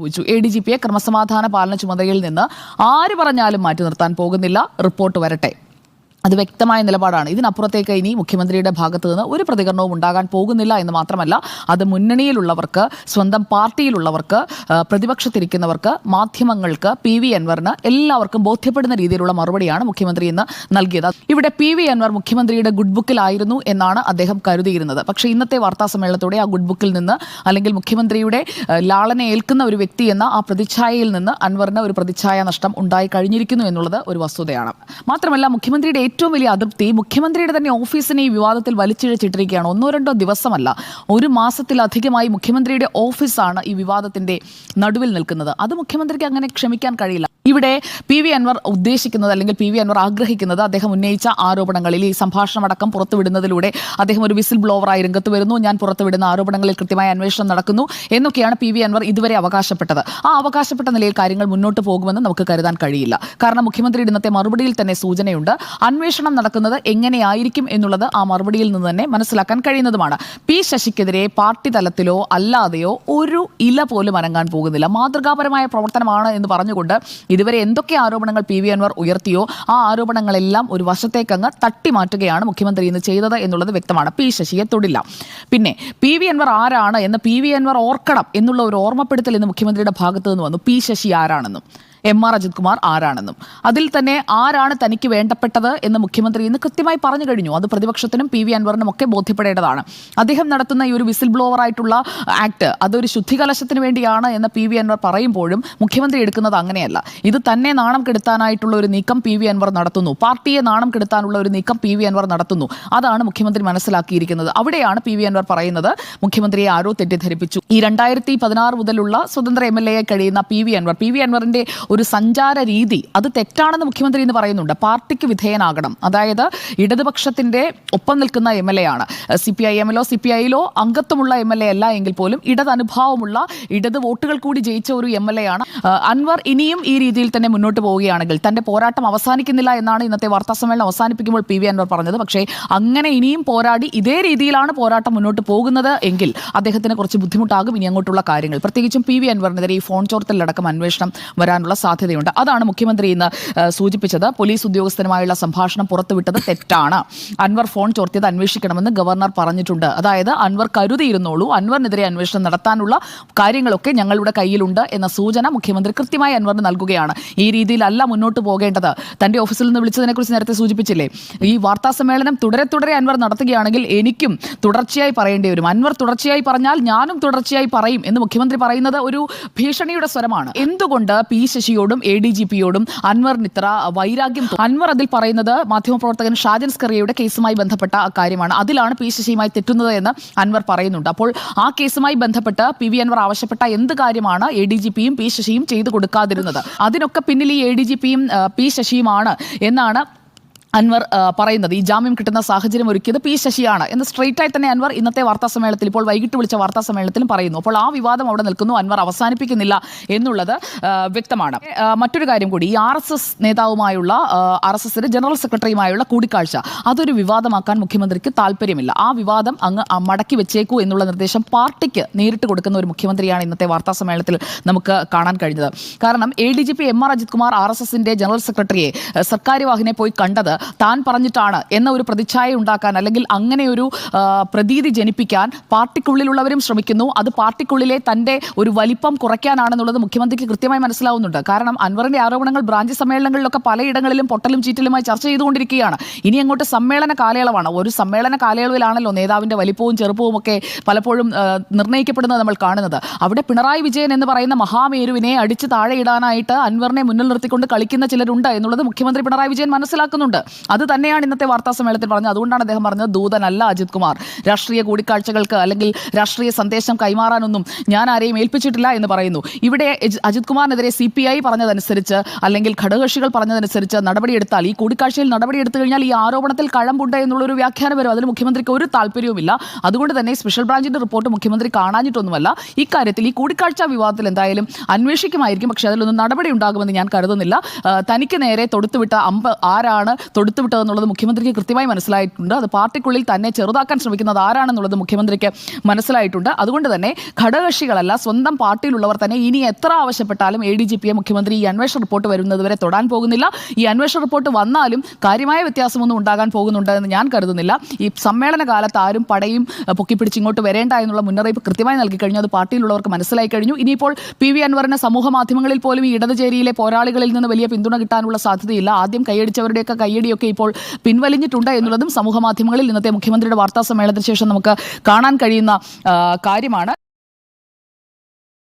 ചോദിച്ചു A D G പിയെ ക്രമസമാധാന പാലന ചുമതലയിൽ നിന്ന് ആര് പറഞ്ഞാലും മാറ്റി നിർത്താൻ പോകുന്നില്ല. റിപ്പോർട്ട് വരട്ടെ. അത് വ്യക്തമായ നിലപാടാണ്. ഇതിനപ്പുറത്തേക്ക് ഇനി മുഖ്യമന്ത്രിയുടെ ഭാഗത്തു നിന്ന് ഒരു പ്രതികരണവും ഉണ്ടാകാൻ പോകുന്നില്ല എന്ന് മാത്രമല്ല അത് മുന്നണിയിലുള്ളവർക്ക് സ്വന്തം പാർട്ടിയിലുള്ളവർക്ക് പ്രതിപക്ഷത്തിരിക്കുന്നവർക്ക് മാധ്യമങ്ങൾക്ക് പി വി അൻവറിന് എല്ലാവർക്കും ബോധ്യപ്പെടുന്ന രീതിയിലുള്ള മറുപടിയാണ് മുഖ്യമന്ത്രി ഇന്ന് നൽകിയത്. ഇവിടെ പി വി അൻവർ മുഖ്യമന്ത്രിയുടെ ഗുഡ് ബുക്കിലായിരുന്നു എന്നാണ് അദ്ദേഹം കരുതിയിരുന്നത്. പക്ഷേ ഇന്നത്തെ വാർത്താ സമ്മേളനത്തോടെ ആ ഗുഡ് ബുക്കിൽ നിന്ന് അല്ലെങ്കിൽ മുഖ്യമന്ത്രിയുടെ ലാളനെ ഏൽക്കുന്ന ഒരു വ്യക്തി എന്ന ആ പ്രതിച്ഛായയിൽ നിന്ന് അൻവറിന് ഒരു പ്രതിച്ഛായ നഷ്ടം ഉണ്ടായി കഴിഞ്ഞിരിക്കുന്നു എന്നുള്ളത് ഒരു വസ്തുതയാണ്. മാത്രമല്ല മുഖ്യമന്ത്രിയുടെ ഏറ്റവും വലിയ അതൃപ്തി മുഖ്യമന്ത്രിയുടെ തന്നെ ഓഫീസിനെ ഈ വിവാദത്തിൽ വലിച്ചിഴച്ചിട്ടിരിക്കുകയാണ്. ഒന്നോ രണ്ടോ ദിവസമല്ല ഒരു മാസത്തിലധികമായി മുഖ്യമന്ത്രിയുടെ ഓഫീസാണ് ഈ വിവാദത്തിന്റെ നടുവിൽ നിൽക്കുന്നത്. അത് മുഖ്യമന്ത്രിക്ക് അങ്ങനെ ക്ഷമിക്കാൻ കഴിയില്ല. ഇവിടെ പി വി അൻവർ ഉദ്ദേശിക്കുന്നത് അല്ലെങ്കിൽ പി വി അൻവർ ആഗ്രഹിക്കുന്നത് അദ്ദേഹം ഉന്നയിച്ച ആരോപണങ്ങളിൽ ഈ സംഭാഷണമടക്കം പുറത്തുവിടുന്നതിലൂടെ അദ്ദേഹം ഒരു വിസിൽ ബ്ലോവറായി രംഗത്ത് വരുന്നു. ഞാൻ പുറത്തുവിടുന്ന ആരോപണങ്ങളിൽ കൃത്യമായ അന്വേഷണം നടക്കുന്നു എന്നൊക്കെയാണ് പി വി അൻവർ ഇതുവരെ അവകാശപ്പെട്ടത്. ആ അവകാശപ്പെട്ട നിലയിൽ കാര്യങ്ങൾ മുന്നോട്ട് പോകുമെന്ന് നമുക്ക് കരുതാൻ കഴിയില്ല. കാരണം മുഖ്യമന്ത്രിയുടെ ഇന്നത്തെ മറുപടിയിൽ തന്നെ സൂചനയുണ്ട്. അന്വേഷണം നടക്കുന്നത് എങ്ങനെയായിരിക്കും എന്നുള്ളത് ആ മറുപടിയിൽ നിന്ന് തന്നെ മനസ്സിലാക്കാൻ കഴിയുന്നതുമാണ്. പി ശശിക്കെതിരെ പാർട്ടി തലത്തിലോ അല്ലാതെയോ ഒരു ഇല പോലും അനങ്ങാൻ പോകുന്നില്ല. മാതൃകാപരമായ പ്രവർത്തനമാണ് എന്ന് പറഞ്ഞുകൊണ്ട് ഇതുവരെ എന്തൊക്കെ ആരോപണങ്ങൾ പി വി അൻവർ ഉയർത്തിയോ ആ ആരോപണങ്ങളെല്ലാം ഒരു വശത്തേക്കങ്ങ് തട്ടിമാറ്റുകയാണ് മുഖ്യമന്ത്രി ഇന്ന് ചെയ്തത് എന്നുള്ളത് വ്യക്തമാണ്. പി ശശിയെ തൊടില്ല. പിന്നെ പി വി അൻവർ ആരാണ് എന്ന് പി വി അൻവർ ഓർക്കണം എന്നുള്ള ഒരു ഓർമ്മപ്പെടുത്തൽ ഇന്ന് മുഖ്യമന്ത്രിയുടെ ഭാഗത്തു നിന്ന് വന്നു. പി ശശി ആരാണെന്നും. എം ആർ അജിത് കുമാർ ആരാണെന്നും. അതിൽ തന്നെ ആരാണ് തനിക്ക് വേണ്ടപ്പെട്ടത് എന്ന് മുഖ്യമന്ത്രി ഇന്ന് കൃത്യമായി പറഞ്ഞു കഴിഞ്ഞു. അത് പ്രതിപക്ഷത്തിനും പി വി അൻവറിനും ഒക്കെ ബോധ്യപ്പെടേണ്ടതാണ്. അദ്ദേഹം നടത്തുന്ന ഈ ഒരു വിസിൽ ബ്ലോവർ ആയിട്ടുള്ള ആക്ട് അതൊരു ശുദ്ധികലശത്തിന് വേണ്ടിയാണ് എന്ന് പി വി അൻവർ പറയുമ്പോഴും മുഖ്യമന്ത്രി എടുക്കുന്നത് അങ്ങനെയല്ല. ഇത് തന്നെ നാണം കെടുത്താനായിട്ടുള്ള ഒരു നീക്കം പി വി അൻവർ നടത്തുന്നു. പാർട്ടിയെ നാണം കെടുത്താനുള്ള ഒരു നീക്കം പി വി അൻവർ നടത്തുന്നു. അതാണ് മുഖ്യമന്ത്രി മനസ്സിലാക്കിയിരിക്കുന്നത്. അവിടെയാണ് പി വി അൻവർ പറയുന്നത് മുഖ്യമന്ത്രിയെ ആരോ തെറ്റിദ്ധരിപ്പിച്ചു. ഈ രണ്ടായിരത്തി പതിനാറ് മുതലുള്ള സ്വതന്ത്ര എം എൽ എ കഴിയുന്ന P V Anvar P V അൻവറിന്റെ ഒരു സഞ്ചാര രീതി അത് തെറ്റാണെന്ന് മുഖ്യമന്ത്രി എന്ന് പറയുന്നുണ്ട്. പാർട്ടിക്ക് വിധേയനാകണം. അതായത് ഇടതുപക്ഷത്തിന്റെ ഒപ്പം നിൽക്കുന്ന എം എൽ എ ആണ്. സി പി ഐ എമ്മിലോ സി പി ഐയിലോ അംഗത്വമുള്ള എം എൽ എ അല്ല എങ്കിൽ പോലും ഇടത് അനുഭാവമുള്ള ഇടത് വോട്ടുകൾ കൂടി ജയിച്ച ഒരു എം എൽ എ ആണ്. അൻവർ ഇനിയും ഈ രീതിയിൽ തന്നെ മുന്നോട്ട് പോവുകയാണെങ്കിൽ തന്റെ പോരാട്ടം അവസാനിക്കുന്നില്ല എന്നാണ് ഇന്നത്തെ വാർത്താ സമ്മേളനം അവസാനിപ്പിക്കുമ്പോൾ പി വി അൻവർ പറഞ്ഞത്. പക്ഷേ അങ്ങനെ ഇനിയും പോരാടി ഇതേ രീതിയിലാണ് പോരാട്ടം മുന്നോട്ട് പോകുന്നത് എങ്കിൽ അദ്ദേഹത്തിന് കുറച്ച് ബുദ്ധിമുട്ടാകും ഇനി അങ്ങോട്ടുള്ള കാര്യങ്ങൾ. പ്രത്യേകിച്ചും പി വി അൻവറിനെതിരെ ഈ ഫോൺ ചോർത്തലടക്കം അന്വേഷണം വരാനുള്ള സാധ്യതയുണ്ട്. അതാണ് മുഖ്യമന്ത്രി ഇന്ന് സൂചിപ്പിച്ചത്. പോലീസ് ഉദ്യോഗസ്ഥനുമായുള്ള സംഭാഷണം പുറത്തുവിട്ടത് തെറ്റാണ്. അൻവർ ഫോൺ ചോർത്തിയത് അന്വേഷിക്കണമെന്ന് ഗവർണർ പറഞ്ഞിട്ടുണ്ട്. അതായത് അൻവർ കരുതിയിരുന്നോളൂ. അൻവറിനെതിരെ അന്വേഷണം നടത്താനുള്ള കാര്യങ്ങളൊക്കെ ഞങ്ങളുടെ കയ്യിലുണ്ട് എന്ന സൂചന മുഖ്യമന്ത്രി കൃത്യമായി അൻവറിന് നൽകുകയാണ്. ഈ രീതിയിലല്ല മുന്നോട്ട് പോകേണ്ടത്. തന്റെ ഓഫീസിൽ നിന്ന് വിളിച്ചതിനെക്കുറിച്ച് നേരത്തെ സൂചിപ്പിച്ചില്ലേ? ഈ വാർത്താ സമ്മേളനം തുടരെ തുടരെ അൻവർ നടത്തുകയാണെങ്കിൽ എനിക്കും തുടർച്ചയായി പറയേണ്ടി വരും. അൻവർ തുടർച്ചയായി പറഞ്ഞാൽ ഞാനും തുടർച്ചയായി പറയും എന്ന് മുഖ്യമന്ത്രി പറയുന്നത് ഒരു ഭീഷണിയുടെ സ്വരമാണ്. എന്തുകൊണ്ട് പി ശശിയോടും എ ഡി ജി പിയോടും അൻവറിന് ഇത്ര വൈരാഗ്യം അൻവർ അതിൽ പറയുന്നത് മാധ്യമപ്രവർത്തകൻ ഷാജൻ സ്കറിയയുടെ കേസുമായി ബന്ധപ്പെട്ട കാര്യമാണ്. അതിലാണ് പി ശശിയുമായി തെറ്റുന്നത് എന്ന് അൻവർ പറയുന്നുണ്ട്. അപ്പോൾ ആ കേസുമായി ബന്ധപ്പെട്ട് പി വി അൻവർ ആവശ്യപ്പെട്ട എന്ത് കാര്യമാണ് എ ഡി ജി പിയും പി ശശിയും ചെയ്തു കൊടുക്കാതിരുന്നത്? അതിനൊക്കെ പിന്നിൽ ഈ എ ഡി ജി പിയും പി ശശിയുമാണ് എന്നാണ് അൻവർ പറയുന്നത് ഈ ജാമ്യം കിട്ടുന്ന സാഹചര്യം ഒരുക്കിയത് പി. ശശിയാണ് എന്ന് സ്ട്രെയിറ്റ് ആയി തന്നെ അൻവർ ഇന്നത്തെ വാർത്താ സമ്മേളനത്തിൽ ഇപ്പോൾ വൈകിട്ട് വിളിച്ച വാർത്താ സമ്മേളനത്തിലും പറയുന്നു. അപ്പോൾ ആ വിവാദം അവിടെ നിൽക്കുന്നു അൻവർ അവസാനിപ്പിക്കുന്നില്ല എന്നുള്ളത് വ്യക്തമാണ്. മറ്റൊരു കാര്യം കൂടി ഈ ആർ എസ് എസ് നേതാവുമായുള്ള ആർ എസ് എസിന്റെ ജനറൽ സെക്രട്ടറിയുമായുള്ള കൂടിക്കാഴ്ച അതൊരു വിവാദമാക്കാൻ മുഖ്യമന്ത്രിക്ക് താല്പര്യമില്ല. ആ വിവാദം അങ്ങ് മടക്കി വെച്ചേക്കൂ എന്നുള്ള നിർദ്ദേശം പാർട്ടിക്ക് നേരിട്ട് കൊടുക്കുന്ന ഒരു മുഖ്യമന്ത്രിയാണ് ഇന്നത്തെ വാർത്താ സമ്മേളനത്തിൽ നമുക്ക് കാണാൻ കഴിഞ്ഞത്. കാരണം A D G P M R Ajith Kumar R S എസിന്റെ ജനറൽ സെക്രട്ടറിയെ സർക്കാർ വാഹിനെ പോയി കണ്ടത് താൻ പറഞ്ഞിട്ടാണ് എന്ന ഒരു പ്രതിച്ഛായ ഉണ്ടാക്കാൻ അല്ലെങ്കിൽ അങ്ങനെ ഒരു പ്രതീതി ജനിപ്പിക്കാൻ പാർട്ടിക്കുള്ളിലുള്ളവരും ശ്രമിക്കുന്നു. അത് പാർട്ടിക്കുള്ളിലെ തന്റെ ഒരു വലിപ്പം കുറയ്ക്കാനാണെന്നുള്ളത് മുഖ്യമന്ത്രിക്ക് കൃത്യമായി മനസ്സിലാവുന്നുണ്ട്. കാരണം അൻവറിന്റെ ആരോപണങ്ങൾ ബ്രാഞ്ച് സമ്മേളനങ്ങളിലൊക്കെ പലയിടങ്ങളിലും പൊട്ടലും ചീറ്റലുമായി ചർച്ച ചെയ്തുകൊണ്ടിരിക്കുകയാണ്. ഇനി അങ്ങോട്ട് സമ്മേളന കാലയളവാണ്. ഒരു സമ്മേളന കാലയളവിലാണല്ലോ നേതാവിന്റെ വലിപ്പവും ചെറുപ്പവും ഒക്കെ പലപ്പോഴും നിർണയിക്കപ്പെടുന്നത് നമ്മൾ കാണുന്നത്. അവിടെ പിണറായി വിജയൻ എന്ന് പറയുന്ന മഹാമേരുവിനെ അടിച്ച് താഴെയിടാനായിട്ട് അൻവറിനെ മുന്നിൽ നിർത്തിക്കൊണ്ട് കളിക്കുന്ന ചിലരുണ്ട് എന്നുള്ളത് മുഖ്യമന്ത്രി പിണറായി വിജയൻ മനസ്സിലാക്കുന്നുണ്ട്. അത് തന്നെയാണ് ഇന്നത്തെ വാർത്താ സമ്മേളനത്തിൽ പറഞ്ഞത്. അതുകൊണ്ടാണ് അദ്ദേഹം പറഞ്ഞത് ദൂതനല്ല അജിത് കുമാർ. രാഷ്ട്രീയ കൂടിക്കാഴ്ചകൾക്ക് അല്ലെങ്കിൽ രാഷ്ട്രീയ സന്ദേശം കൈമാറാനൊന്നും ഞാൻ ആരെയും ഏൽപ്പിച്ചിട്ടില്ല എന്ന് പറയുന്നു. ഇവിടെ അജിത് കുമാറിനെതിരെ സി പി ഐ പറഞ്ഞതനുസരിച്ച് അല്ലെങ്കിൽ ഘടകകക്ഷികൾ പറഞ്ഞതനുസരിച്ച് നടപടിയെടുത്താൽ ഈ കൂടിക്കാഴ്ചയിൽ നടപടിയെടുത്തു കഴിഞ്ഞാൽ ഈ ആരോപണത്തിൽ കഴമ്പുണ്ട് എന്നുള്ളൊരു വ്യാഖ്യാനം വരും. അതിൽ മുഖ്യമന്ത്രിക്ക് ഒരു താല്പര്യവുമില്ല. അതുകൊണ്ട് തന്നെ സ്പെഷ്യൽ ബ്രാഞ്ചിന്റെ റിപ്പോർട്ട് മുഖ്യമന്ത്രി കാണാഞ്ഞിട്ടൊന്നുമല്ല. ഇക്കാര്യത്തിൽ ഈ കൂടിക്കാഴ്ച വിവാദത്തിൽ എന്തായാലും അന്വേഷിക്കുമായിരിക്കും. പക്ഷേ അതിലൊന്നും നടപടി ഉണ്ടാകുമെന്ന് ഞാൻ കരുതുന്നില്ല. തനിക്ക് നേരെ തൊടുത്തുവിട്ട അമ്പ് ആരാണ്? തൊടുത്തുവിട്ടതെന്നുള്ളത് മുഖ്യമന്ത്രിക്ക് കൃത്യമായി മനസ്സിലായിട്ടുണ്ട്. അത് പാർട്ടിക്കുള്ളിൽ തന്നെ ചെറുതാക്കാൻ ശ്രമിക്കുന്നത് ആരാണെന്നുള്ളത് മുഖ്യമന്ത്രിക്ക് മനസ്സിലായിട്ടുണ്ട്. അതുകൊണ്ട് തന്നെ ഘടകകക്ഷികളല്ല സ്വന്തം പാർട്ടിയിലുള്ളവർ തന്നെ ഇനി എത്ര ആവശ്യപ്പെട്ടാലും എ ഡി ജി പിയെ മുഖ്യമന്ത്രി ഈ അന്വേഷണ റിപ്പോർട്ട് വരുന്നതുവരെ തൊടാൻ പോകുന്നില്ല. ഈ അന്വേഷണ റിപ്പോർട്ട് വന്നാലും കാര്യമായ വ്യത്യാസമൊന്നും ഉണ്ടാകാൻ പോകുന്നുണ്ട് എന്ന് ഞാൻ കരുതുന്നില്ല. ഈ സമ്മേളന കാലത്ത് ആരും പടയും പൊക്കിപ്പിടിച്ച് ഇങ്ങോട്ട് വരേണ്ട എന്നുള്ള മുന്നറിയിപ്പ് കൃത്യമായി നൽകി കഴിഞ്ഞു. അത് പാർട്ടിയിലുള്ളവർക്ക് മനസ്സിലായി കഴിഞ്ഞു. ഇനിയിപ്പോൾ പി വി അൻവറിന് സമൂഹ മാധ്യമങ്ങളിൽ പോലും ഈ ഇടതുചേരിയിലെ പോരാളികളിൽ നിന്ന് വലിയ പിന്തുണ കിട്ടാനുള്ള സാധ്യതയില്ല. ആദ്യം കൈയടിച്ചവരുടെയൊക്കെ കൈയടിയൊക്കെ ഇപ്പോൾ പിൻവലിഞ്ഞിട്ടുണ്ട് എന്നുള്ളതും സമൂഹ മാധ്യമങ്ങളിൽ ഇന്നത്തെ മുഖ്യമന്ത്രിയുടെ വാർത്താ സമ്മേളനത്തിന് ശേഷം നമുക്ക് കാണാൻ കഴിയുന്ന കാര്യമാണ്.